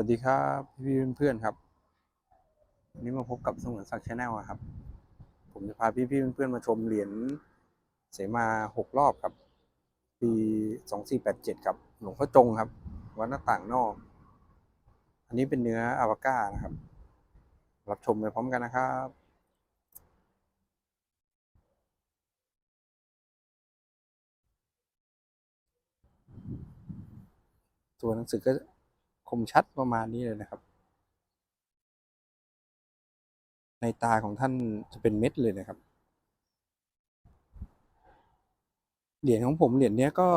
วัสดีครับพี่ๆเพื่อนๆครับวันนี้มาพบกับสมุนศักดิ์ชาแนลครับ ผมจะพาพี่ๆเพื่อนๆมาชมเหรียญเสมาหกรอบครับ ปีสองสี่แปดเจ็ดครับหลวงพ่อจงครับ วัดหน้าต่างนอก อันนี้เป็นเนื้ออาวาก้านะครับ รับชมไปพร้อมกันนะครับตัวหนังสือก็ คมชัดประมาณนี้เลยนะครับ ในตาของท่านจะเป็นเม็ดเลยนะครับ เหรียญของผมเหรียญเนี้ยก็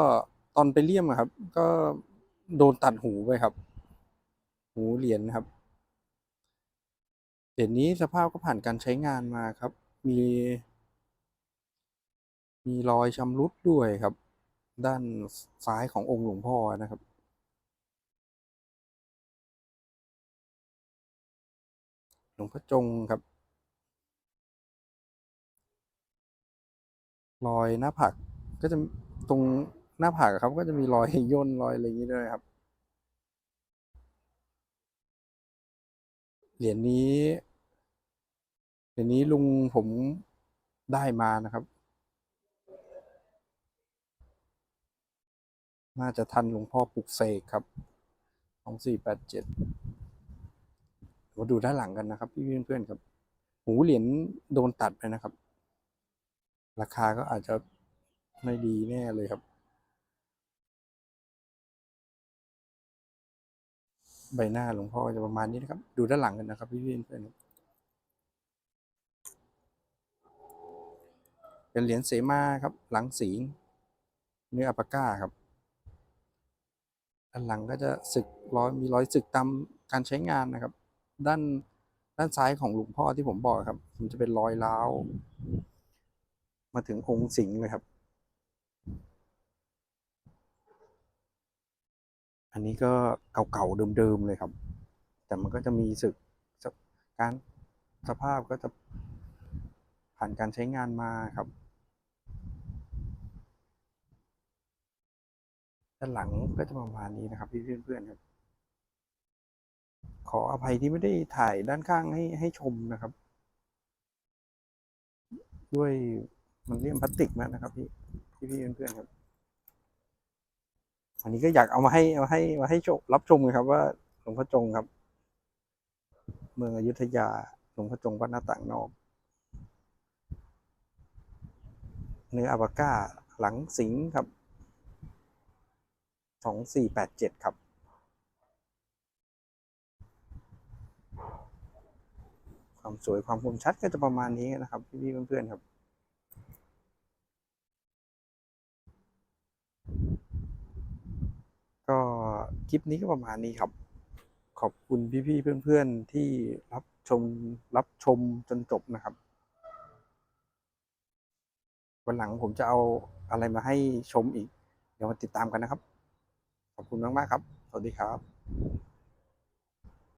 ตอนไปเลี่ยมครับ ก็โดนตัดหูไปครับ หูเหรียญครับเหรียญนี้สภาพก็ผ่านการใช้งานมาครับ มี มีรอยชำรุดด้วยครับ ด้านซ้ายขององค์หลวงพ่อนะครับ หลวงพ่อจงครับรอยหน้าผากก็จะตรงหน้าผากครับ ก็จะมีรอยย่นรอยอะไรอย่างนี้ด้วยครับ เหรียญนี้ เหรียญนี้ลุงผมได้มานะครับ น่าจะทันหลวงพ่อปลุกเสกครับสองสี่แปดเจ็ด มาดูด้านหลังกันนะครับพี่เพื่อนๆครับหูเหรียญโดนตัดไปนะครับ ราคาก็อาจจะไม่ดีแน่เลยครับ ใบหน้าหลวงพ่อจะประมาณนี้นะครับ ดูด้านหลังกันนะครับ พี่เพื่อนๆเป็นเหรียญเสมาครับ หลังสีเนื้ออัปาก้าครับด้านหลังก็จะสึกร้อยมีร้อยสึกตามการใช้งานนะครับ ด้านด้านซ้ายของหลวงพ่อที่ผมบอกครับ มันจะเป็นรอยร้าว มาถึงองค์สิงห์เลยครับ อันนี้ก็เก่าๆเดิมๆเลยครับ แต่มันก็จะมีสึกสการสภาพก็จะผ่านการใช้งานมาครับ ด้านหลังก็จะประมาณนี้นะครับ พี่เพื่อนๆครับ ขออภัยที่ไม่ได้ถ่ายด้านข้างให้ให้ชมนะครับ ด้วยมันเลี่ยมพลาสติกมากนะครับ พี่พี่พี่เพื่อนๆครับ อันนี้ก็อยากเอามาให้เอาให้มาให้ชมรับชมครับ ว่าหลวงพ่อจงครับ เมืองอยุธยาหลวงพ่อจงวัดหน้าต่างนอกเนื้ออาบาก้าหลังสิงครับสองสี่แปดเจ็ดครับ ความสวยความคมชัดก็จะประมาณนี้นะครับพี่ๆเพื่อนๆครับก็คลิปนี้ก็ประมาณนี้ครับ ขอบคุณพี่ๆเพื่อนๆที่รับชมรับชมจนจบนะครับ วันหลังผมจะเอาอะไรมาให้ชมอีก เดี๋ยวมาติดตามกันนะครับ ขอบคุณมากๆครับ สวัสดีครับ